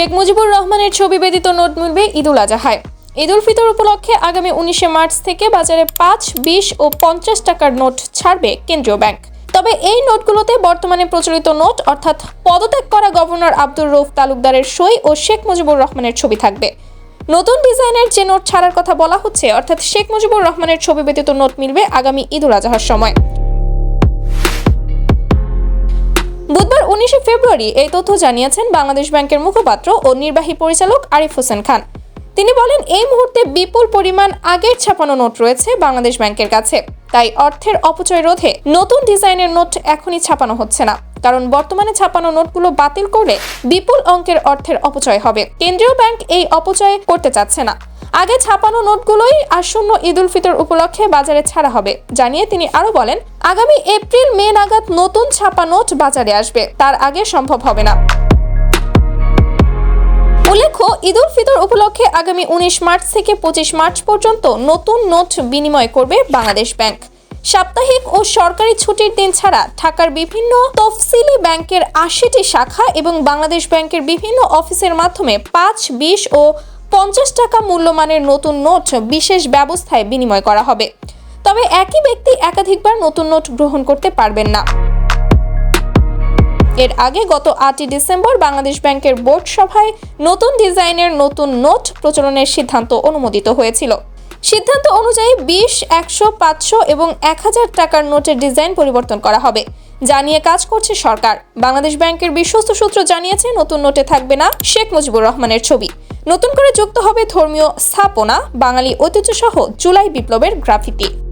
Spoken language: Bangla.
শেখ মুজিবুর রহমানের ছবি ব্যতীত নোট মিলবে ঈদুল আজহায়। ঈদুল ফিতর উপলক্ষে আগামী উনিশে মার্চ থেকে বাজারে পাঁচ, বিশ ও পঞ্চাশ টাকার নোট ছাড়বে কেন্দ্রীয় ব্যাংক। তবে এই নোটগুলোতে বর্তমানে প্রচলিত নোট, অর্থাৎ পদত্যাগ করা গভর্নর আব্দুর রৌফ তালুকদারের সই ও শেখ মুজিবুর রহমানের ছবি থাকবে। নতুন ডিজাইনের যে নোট ছাড়ার কথা বলা হচ্ছে, অর্থাৎ শেখ মুজিবুর রহমানের ছবি ব্যতীত নোট মিলবে আগামী ঈদুল আজহার সময়। উনিশে ফেব্রুয়ারি এই তথ্য জানিয়েছেন বাংলাদেশ ব্যাংকের মুখপাত্র ও নির্বাহী পরিচালক আরিফ হোসেন খান। তিনি বলেন, এই মুহূর্তে বিপুল পরিমাণ আগের ছাপানো নোট রয়েছে বাংলাদেশ ব্যাংকের কাছে। তাই অর্থের অপচয় রোধে নতুন ডিজাইনের নোট এখনই ছাপানো হচ্ছে না। কারণ বর্তমানে ছাপানো নোটগুলো বাতিল করলে বিপুল অঙ্কের অর্থের অপচয় হবে। কেন্দ্রীয় ব্যাংক এই অপচয় করতে চাচ্ছে না। আগে ছাপানো নোটগুলোই আসন্ন ঈদুল ফিতর উপলক্ষে বাজারে ছাড়া হবে। জানিয়ে তিনি আরও বলেন, আগামী এপ্রিল মে নাগাদ নতুন ছাপা নোট বাজারে আসবে। তার আগে সম্ভব হবে না। উল্লেখ্য, ঈদুল ফিতর উপলক্ষে আগামী উনিশ মার্চ থেকে পঁচিশ মার্চ পর্যন্ত নতুন নোট বিনিময় করবে বাংলাদেশ ব্যাংক। সাপ্তাহিক ও সরকারি ছুটির দিন ছাড়া ঢাকার বিভিন্ন তফসিলি ব্যাংকের আশিটি শাখা এবং বাংলাদেশ ব্যাংকের বিভিন্ন অফিসের মাধ্যমে পাঁচ, বিশ ও পঞ্চাশ টাকা মূল্যমানের নতুন নোট বিশেষ ব্যবস্থায় বিনিময় করা হবে। তবে একই ব্যক্তি একাধিকবার নতুন নোট গ্রহণ করতে পারবেন না। এর আগে গত আটই ডিসেম্বর বাংলাদেশ ব্যাংকের বোর্ড সভায় নতুন ডিজাইনের নতুন নোট প্রচলনের সিদ্ধান্ত অনুমোদিত হয়েছিল। সিদ্ধান্ত অনুযায়ী বিশ, একশো, পাঁচশো এবং এক হাজার টাকার নোটের ডিজাইন পরিবর্তন করা হবে। যা নিয়ে কাজ করছে সরকার। বাংলাদেশ ব্যাংকের বিশ্বস্ত সূত্র জানিয়েছে, নতুন নোটে থাকবে না শেখ মুজিবুর রহমানের ছবি। নতুন করে যুক্ত হবে ধর্মীয় স্থাপনা, বাঙালি ঐতিহ্যসহ জুলাই বিপ্লবের গ্রাফিতি।